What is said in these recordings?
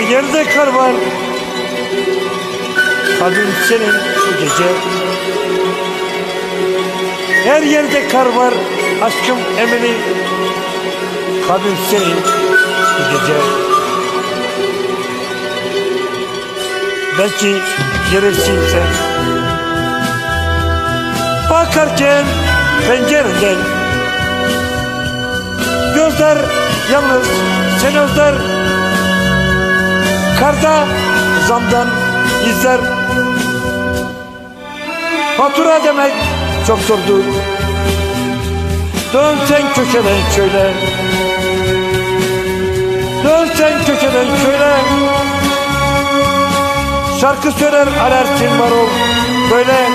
yerde kar var Kalbim senin bu gece. Her yerde kar var aşkım emini Kalbim senin bu gece. Belki gelirsin sen. Bakarken pencereden Gözler yalnız seni özler Karda zamdan izler. Fatura demek çok zordu Dön sen köşeden şöyle. Dön sen köşeden şöyle. Şarkı söyler alertin var ol Böyle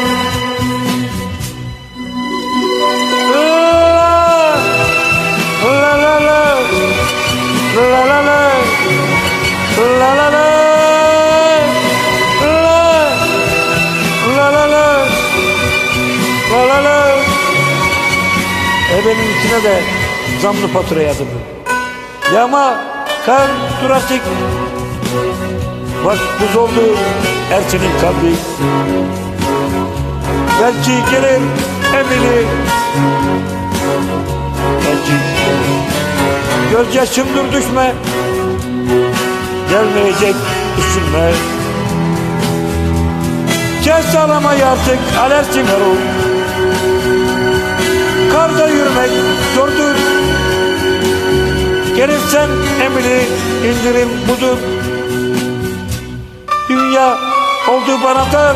E benimkine de zamlı fatura yazıldı. Yağma kan durasik Bak buz oldu Erçin'in kalbi. Belki gelir emini Belki Gözyaşımdır düşme. Gelmeyecek üstüme Kes ağlamayı artık alersin harun Gelirsen emri indirim budur. Dünya oldu bana dar.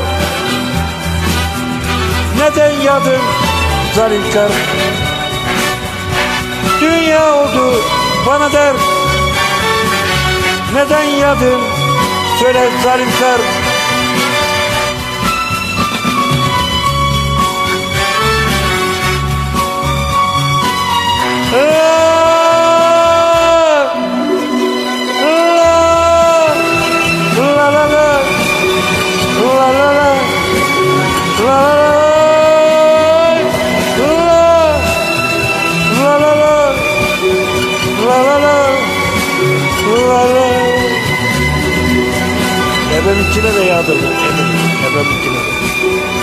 Neden yadın zalim kar Dünya oldu bana der Neden yadın? Söyle zalim kar Ebemkine de yağdırdım. Ebemkine de.